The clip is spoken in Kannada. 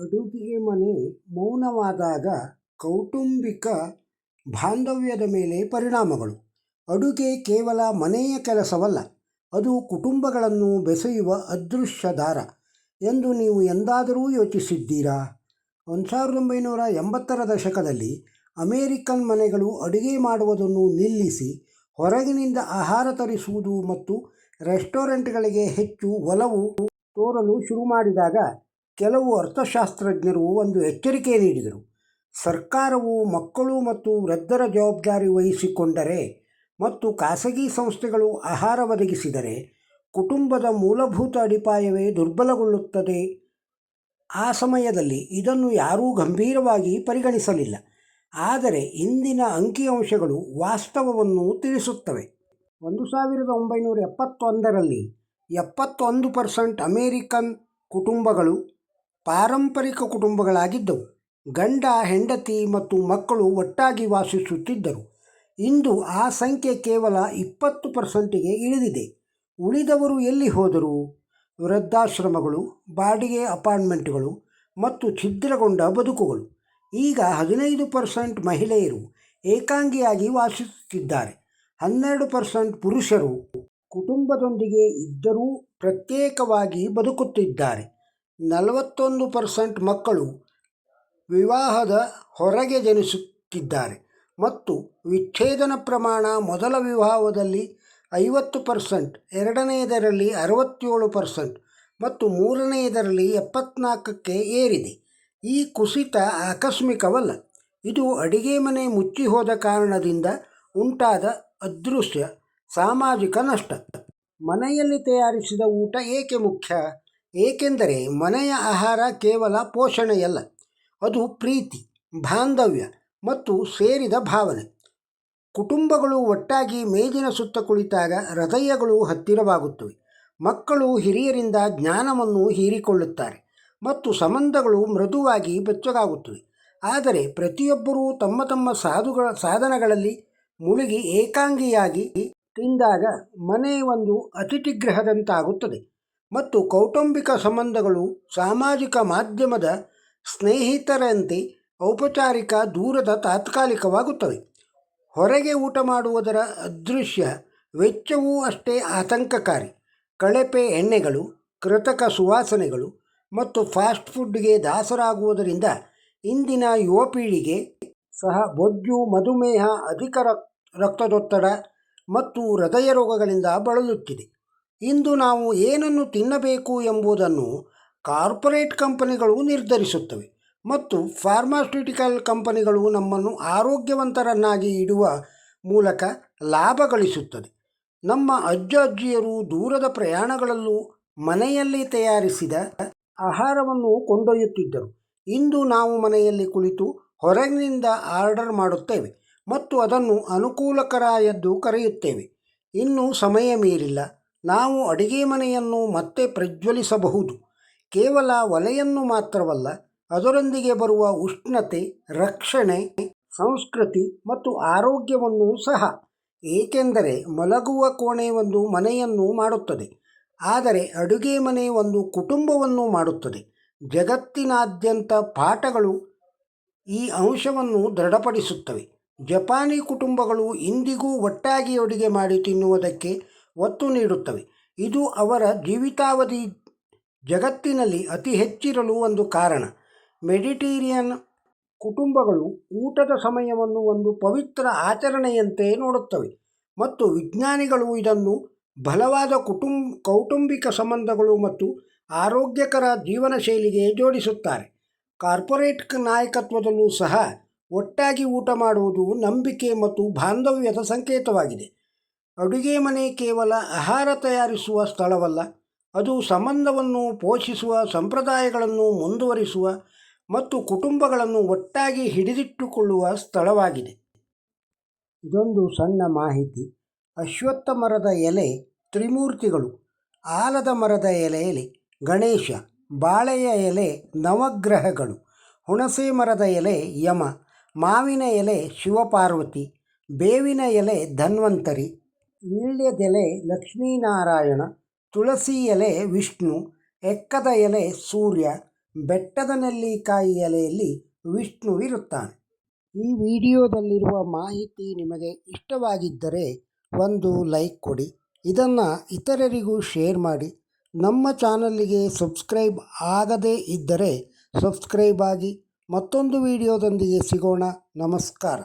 ಅಡುಗೆ ಮನೆ ಮೌನವಾದಾಗ ಕೌಟುಂಬಿಕ ಬಾಂಧವ್ಯದ ಮೇಲೆ ಪರಿಣಾಮಗಳು. ಅಡುಗೆ ಕೇವಲ ಮನೆಯ ಕೆಲಸವಲ್ಲ, ಅದು ಕುಟುಂಬಗಳನ್ನು ಬೆಸೆಯುವ ಅದೃಶ್ಯ ದಾರ ಎಂದು ನೀವು ಎಂದಾದರೂ ಯೋಚಿಸಿದ್ದೀರಾ? ಒಂದು ಸಾವಿರದ ಒಂಬೈನೂರ ಎಂಬತ್ತರ ದಶಕದಲ್ಲಿ ಅಮೇರಿಕನ್ ಮನೆಗಳು ಅಡುಗೆ ಮಾಡುವುದನ್ನು ನಿಲ್ಲಿಸಿ ಹೊರಗಿನಿಂದ ಆಹಾರ ತರಿಸುವುದು ಮತ್ತು ರೆಸ್ಟೋರೆಂಟ್ಗಳಿಗೆ ಹೆಚ್ಚು ಒಲವು ತೋರಲು ಶುರು ಮಾಡಿದಾಗ ಕೆಲವು ಅರ್ಥಶಾಸ್ತ್ರಜ್ಞರು ಒಂದು ಎಚ್ಚರಿಕೆ ನೀಡಿದರು. ಸರ್ಕಾರವು ಮಕ್ಕಳು ಮತ್ತು ವೃದ್ಧರ ಜವಾಬ್ದಾರಿ ವಹಿಸಿಕೊಂಡರೆ ಮತ್ತು ಖಾಸಗಿ ಸಂಸ್ಥೆಗಳು ಆಹಾರ ಒದಗಿಸಿದರೆ ಕುಟುಂಬದ ಮೂಲಭೂತ ಅಡಿಪಾಯವೇ ದುರ್ಬಲಗೊಳ್ಳುತ್ತದೆ. ಆ ಸಮಯದಲ್ಲಿ ಇದನ್ನು ಯಾರೂ ಗಂಭೀರವಾಗಿ ಪರಿಗಣಿಸಲಿಲ್ಲ. ಆದರೆ ಇಂದಿನ ಅಂಕಿಅಂಶಗಳು ವಾಸ್ತವವನ್ನು ತಿಳಿಸುತ್ತವೆ. ಒಂದು ಸಾವಿರದ ಒಂಬೈನೂರ ಎಪ್ಪತ್ತೊಂದರಲ್ಲಿ ಎಪ್ಪತ್ತೊಂದು ಪರ್ಸೆಂಟ್ ಅಮೇರಿಕನ್ ಕುಟುಂಬಗಳು ಪಾರಂಪರಿಕ ಕುಟುಂಬಗಳಾಗಿದ್ದವು. ಗಂಡ, ಹೆಂಡತಿ ಮತ್ತು ಮಕ್ಕಳು ಒಟ್ಟಾಗಿ ವಾಸಿಸುತ್ತಿದ್ದರು. ಇಂದು ಆ ಸಂಖ್ಯೆ ಕೇವಲ ಇಪ್ಪತ್ತು ಪರ್ಸೆಂಟಿಗೆ ಇಳಿದಿದೆ. ಉಳಿದವರು ಎಲ್ಲಿ ಹೋದರು? ವೃದ್ಧಾಶ್ರಮಗಳು, ಬಾಡಿಗೆ ಅಪಾರ್ಟ್ಮೆಂಟ್ಗಳು ಮತ್ತು ಛಿದ್ರಗೊಂಡ ಬದುಕುಗಳು. ಈಗ ಹದಿನೈದು ಪರ್ಸೆಂಟ್ ಮಹಿಳೆಯರು ಏಕಾಂಗಿಯಾಗಿ ವಾಸಿಸುತ್ತಿದ್ದಾರೆ. ಹನ್ನೆರಡು ಪರ್ಸೆಂಟ್ ಪುರುಷರು ಕುಟುಂಬದೊಂದಿಗೆ ಇದ್ದರೂ ಪ್ರತ್ಯೇಕವಾಗಿ ಬದುಕುತ್ತಿದ್ದಾರೆ. ನಲವತ್ತೊಂದು ಪರ್ಸೆಂಟ್ ಮಕ್ಕಳು ವಿವಾಹದ ಹೊರಗೆ ಜನಿಸುತ್ತಿದ್ದಾರೆ ಮತ್ತು ವಿಚ್ಛೇದನ ಪ್ರಮಾಣ ಮೊದಲ ವಿವಾಹದಲ್ಲಿ ಐವತ್ತು ಪರ್ಸೆಂಟ್, ಎರಡನೆಯದರಲ್ಲಿ ಅರವತ್ತೇಳು ಪರ್ಸೆಂಟ್ ಮತ್ತು ಮೂರನೆಯದರಲ್ಲಿ ಎಪ್ಪತ್ನಾಲ್ಕಕ್ಕೆ ಏರಿದೆ. ಈ ಕುಸಿತ ಆಕಸ್ಮಿಕವಲ್ಲ, ಇದು ಅಡಿಗೆ ಮನೆ ಮುಚ್ಚಿ ಹೋದ ಕಾರಣದಿಂದ ಉಂಟಾದ ಅದೃಶ್ಯ ಸಾಮಾಜಿಕ ನಷ್ಟ. ಮನೆಯಲ್ಲಿ ತಯಾರಿಸಿದ ಊಟ ಏಕೆ ಮುಖ್ಯ? ಏಕೆಂದರೆ ಮನೆಯ ಆಹಾರ ಕೇವಲ ಪೋಷಣೆಯಲ್ಲ, ಅದು ಪ್ರೀತಿ, ಬಾಂಧವ್ಯ ಮತ್ತು ಸೇರಿದ ಭಾವನೆ. ಕುಟುಂಬಗಳು ಒಟ್ಟಾಗಿ ಮೇಜಿನ ಸುತ್ತ ಕುಳಿತಾಗ ಹೃದಯಗಳು ಹತ್ತಿರವಾಗುತ್ತವೆ. ಮಕ್ಕಳು ಹಿರಿಯರಿಂದ ಜ್ಞಾನವನ್ನು ಹೀರಿಕೊಳ್ಳುತ್ತಾರೆ ಮತ್ತು ಸಂಬಂಧಗಳು ಮೃದುವಾಗಿ ಬೆಚ್ಚಗಾಗುತ್ತವೆ. ಆದರೆ ಪ್ರತಿಯೊಬ್ಬರೂ ತಮ್ಮ ತಮ್ಮ ಸಾಧುಗಳ, ಸಾಧನಗಳಲ್ಲಿ ಮುಳುಗಿ ಏಕಾಂಗಿಯಾಗಿ ತಿಂದಾಗ ಮನೆ ಒಂದು ಅತಿಥಿಗೃಹದಂತಾಗುತ್ತದೆ. ಮತ್ತು ಕೌಟುಂಬಿಕ ಸಂಬಂಧಗಳು ಸಾಮಾಜಿಕ ಮಾಧ್ಯಮದ ಸ್ನೇಹಿತರಂತೆ ಔಪಚಾರಿಕ ದೂರದ ತಾತ್ಕಾಲಿಕವಾಗುತ್ತವೆ. ಹೊರಗೆ ಊಟ ಮಾಡುವುದರ ಅದೃಶ್ಯ ವೆಚ್ಚವೂ ಅಷ್ಟೇ ಆತಂಕಕಾರಿ. ಕಳಪೆ ಎಣ್ಣೆಗಳು, ಕೃತಕ ಸುವಾಸನೆಗಳು ಮತ್ತು ಫಾಸ್ಟ್ ಫುಡ್ಗೆ ದಾಸರಾಗುವುದರಿಂದ ಇಂದಿನ ಯುವ ಪೀಳಿಗೆ ಸಹ ಬೊಜ್ಜು, ಮಧುಮೇಹ, ಅಧಿಕ ರಕ್ತದೊತ್ತಡ ಮತ್ತು ಹೃದಯ ರೋಗಗಳಿಂದ ಬಳಲುತ್ತಿದೆ. ಇಂದು ನಾವು ಏನನ್ನು ತಿನ್ನಬೇಕು ಎಂಬುದನ್ನು ಕಾರ್ಪೊರೇಟ್ ಕಂಪನಿಗಳು ನಿರ್ಧರಿಸುತ್ತವೆ ಮತ್ತು ಫಾರ್ಮಾಸ್ಯೂಟಿಕಲ್ ಕಂಪನಿಗಳು ನಮ್ಮನ್ನು ಆರೋಗ್ಯವಂತರನ್ನಾಗಿ ಇಡುವ ಮೂಲಕ ಲಾಭ ಗಳಿಸುತ್ತದೆ. ನಮ್ಮ ಅಜ್ಜ ಅಜ್ಜಿಯರು ದೂರದ ಪ್ರಯಾಣಗಳಲ್ಲೂ ಮನೆಯಲ್ಲಿ ತಯಾರಿಸಿದ ಆಹಾರವನ್ನು ಕೊಂಡೊಯ್ಯುತ್ತಿದ್ದರು. ಇಂದು ನಾವು ಮನೆಯಲ್ಲಿ ಕುಳಿತು ಹೊರಗಿನಿಂದ ಆರ್ಡರ್ ಮಾಡುತ್ತೇವೆ ಮತ್ತು ಅದನ್ನು ಅನುಕೂಲಕರ ಎಂದು ಕರೆಯುತ್ತೇವೆ. ಇನ್ನೂ ಸಮಯ ಮೀರಿಲ್ಲ. ನಾವು ಅಡಿಗೆ ಮನೆಯನ್ನು ಮತ್ತೆ ಪ್ರಜ್ವಲಿಸಬಹುದು. ಕೇವಲ ಒಲೆಯನ್ನು ಮಾತ್ರವಲ್ಲ, ಅದರೊಂದಿಗೆ ಬರುವ ಉಷ್ಣತೆ, ರಕ್ಷಣೆ, ಸಂಸ್ಕೃತಿ ಮತ್ತು ಆರೋಗ್ಯವನ್ನು ಸಹ, ಏಕೆಂದರೆ ಮಲಗುವ ಕೋಣೆ ಒಂದು ಮನೆಯನ್ನು ಮಾಡುತ್ತದೆ. ಆದರೆ ಅಡುಗೆ ಮನೆ ಒಂದು ಕುಟುಂಬವನ್ನು ಮಾಡುತ್ತದೆ. ಜಗತ್ತಿನಾದ್ಯಂತ ಪಾಠಗಳು ಈ ಅಂಶವನ್ನು ದೃಢಪಡಿಸುತ್ತವೆ. ಜಪಾನಿ ಕುಟುಂಬಗಳು ಇಂದಿಗೂ ಒಟ್ಟಾಗಿ ಅಡುಗೆ ಮಾಡಿ ತಿನ್ನುವುದಕ್ಕೆ ಒತ್ತು ನೀಡುತ್ತವೆ. ಇದು ಅವರ ಜೀವಿತಾವಧಿ ಜಗತ್ತಿನಲ್ಲಿ ಅತಿ ಹೆಚ್ಚಿರಲು ಒಂದು ಕಾರಣ. ಮೆಡಿಟೇರಿಯನ್ ಕುಟುಂಬಗಳು ಊಟದ ಸಮಯವನ್ನು ಒಂದು ಪವಿತ್ರ ಆಚರಣೆಯಂತೆ ನೋಡುತ್ತವೆ ಮತ್ತು ವಿಜ್ಞಾನಿಗಳು ಇದನ್ನು ಬಲವಾದ ಕುಟುಂಬ ಕೌಟುಂಬಿಕ ಸಂಬಂಧಗಳು ಮತ್ತು ಆರೋಗ್ಯಕರ ಜೀವನ ಶೈಲಿಗೆ ಜೋಡಿಸುತ್ತಾರೆ. ಕಾರ್ಪೊರೇಟ್ ನಾಯಕತ್ವದಲ್ಲೂ ಸಹ ಒಟ್ಟಾಗಿ ಊಟ ಮಾಡುವುದು ನಂಬಿಕೆ ಮತ್ತು ಬಾಂಧವ್ಯದ ಸಂಕೇತವಾಗಿದೆ. ಅಡುಗೆ ಮನೆ ಕೇವಲ ಆಹಾರ ತಯಾರಿಸುವ ಸ್ಥಳವಲ್ಲ, ಅದು ಸಂಬಂಧವನ್ನು ಪೋಷಿಸುವ ಸಂಪ್ರದಾಯಗಳನ್ನು ಮುಂದುವರಿಸುವ ಮತ್ತು ಕುಟುಂಬಗಳನ್ನು ಒಟ್ಟಾಗಿ ಹಿಡಿದಿಟ್ಟುಕೊಳ್ಳುವ ಸ್ಥಳವಾಗಿದೆ. ಇದೊಂದು ಸಣ್ಣ ಮಾಹಿತಿ. ಅಶ್ವತ್ಥ ಮರದ ಎಲೆ ತ್ರಿಮೂರ್ತಿಗಳು. ಆಲದ ಮರದ ಎಲೆಯಲ್ಲಿ ಗಣೇಶ. ಬಾಳೆಯ ಎಲೆ ನವಗ್ರಹಗಳು. ಹುಣಸೆ ಮರದ ಎಲೆ ಯಮ. ಮಾವಿನ ಎಲೆ ಶಿವಪಾರ್ವತಿ. ಬೇವಿನ ಎಲೆ ಧನ್ವಂತರಿ. ವೀಳ್ಯದೆಲೆ ಲಕ್ಷ್ಮೀನಾರಾಯಣ, ತುಳಸಿ ಎಲೆ ವಿಷ್ಣು, ಎಕ್ಕದ ಎಲೆ ಸೂರ್ಯ, ಬೆಟ್ಟದ ನೆಲ್ಲಿಕಾಯಿ ಎಲೆಯಲ್ಲಿ ವಿಷ್ಣುವಿರುತ್ತಾನೆ ಈ ವಿಡಿಯೋದಲ್ಲಿರುವ ಮಾಹಿತಿ ನಿಮಗೆ ಇಷ್ಟವಾಗಿದ್ದರೆ ಒಂದು ಲೈಕ್ ಕೊಡಿ. ಇದನ್ನು ಇತರರಿಗೂ ಶೇರ್ ಮಾಡಿ. ನಮ್ಮ ಚಾನಲ್ಲಿಗೆ ಸಬ್ಸ್ಕ್ರೈಬ್ ಆಗದೇ ಇದ್ದರೆ ಸಬ್ಸ್ಕ್ರೈಬ್ ಆಗಿ. ಮತ್ತೊಂದು ವಿಡಿಯೋದೊಂದಿಗೆ ಸಿಗೋಣ. ನಮಸ್ಕಾರ.